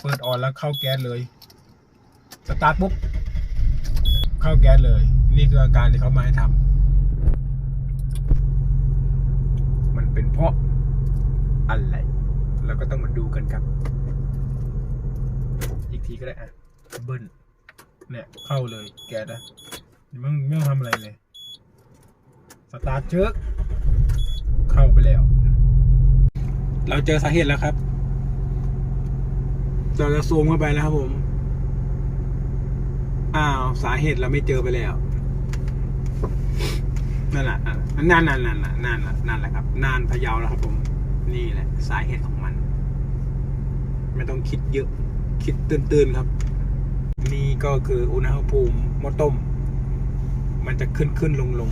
เปิดออนแล้วเข้าแก๊สเลย สตาร์ทปุ๊บ เข้าแก๊สเลย นี่คืออาการที่เขามาให้ทำ มันเป็นเพราะอะไรเราก็ต้องมาดูกันครับ อีกทีก็ได้อะ เบิ้ลเนี่ย เข้าเลยแก๊สอะไม่ต้องไม่ต้องทำอะไรเลย สตาร์ทเชิกเข้าไปแล้ว เราเจอสาเหตุแล้วครับ เราจะซูมเข้าไปแล้วครับผม อ้าว สาเหตุเราไม่เจอไปแล้วนั่นแหละนั่นนั่นนั่นนั่นนั่นนั่นแหละครับนานพะเยาแล้วครับผม นี่แหละ สาเหตุของมัน ไม่ต้องคิดเยอะ คิดตื่นๆครับ นี่ก็คืออุณหภูมิหม้อต้ม มันจะขึ้นขึ้นลงลง